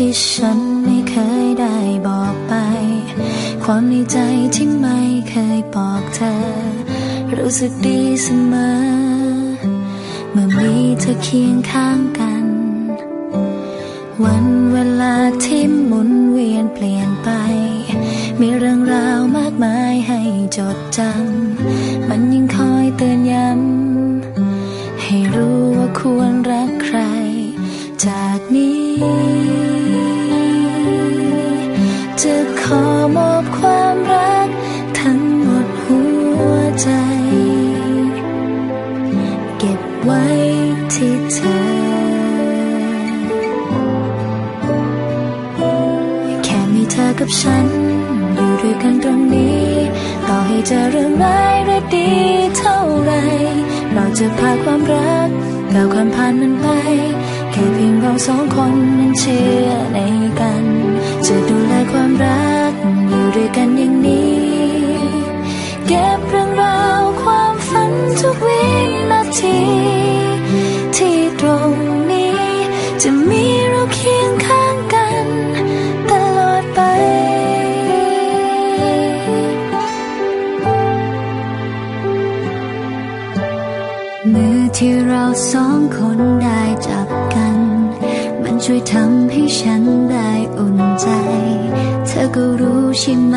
ที่ฉันไม่เคยได้บอกไป ความในใจที่ไม่เคยบอกเธอ รู้สึกดีเสมอ เมื่อมีเธอเคียงข้างกัน วันเวลาที่หมุนเวียนเปลี่ยนไป มีเรื่องราวมากมายให้จดจำ มันยังคอยเตือนย้ำ ให้รู้ว่าควรรักใครจากนี้ จะขอมอบความรัก ทั้งหมดหัวใจ เก็บไว้ที่เธอ แค่มีเธอกับฉัน อยู่ด้วยกันตรงนี้ ต่อให้เจอเรื่องร้ายหรือดีเท่าไร เราจะพาความรักก้าวามผ่านมันไป แค่เพียงเราสองคนนั้นเชื่อใน ความรักอยู่ด้วยกันอย่างนี้ เก็บเรื่องราวความฝันทุกวินาที ที่ตรงนี้ จะมีเราเคียงข้างกันตลอดไป มือที่เราสองคนได้จับกัน มันช่วยทำให้ฉันได้อุ่นใจ ก็รู้ใช่ไหม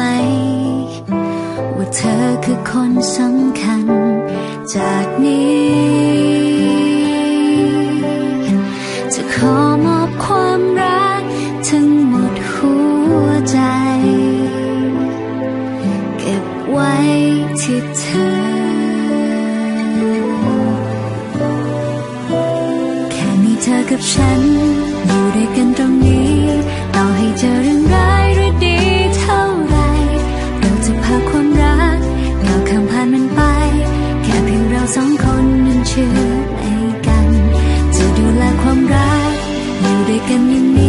ว่าเธอคือคนสำคัญ จากนี้ จะขอมอบความรักทั้งหมดหัวใจ เก็บไว้ที่เธอ แค่มีเธอกับฉัน อยู่ด้วยกันตรงนี้ ต่อให้เจอเรื่องร้าย ชื่อในกัน จะดูแลความรักอยู่ด้วยกันอย่างนี้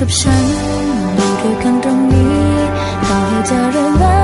กับฉันอยู่ด้วยกันตรงนี้ต่อให้เจอเรื่องร้าย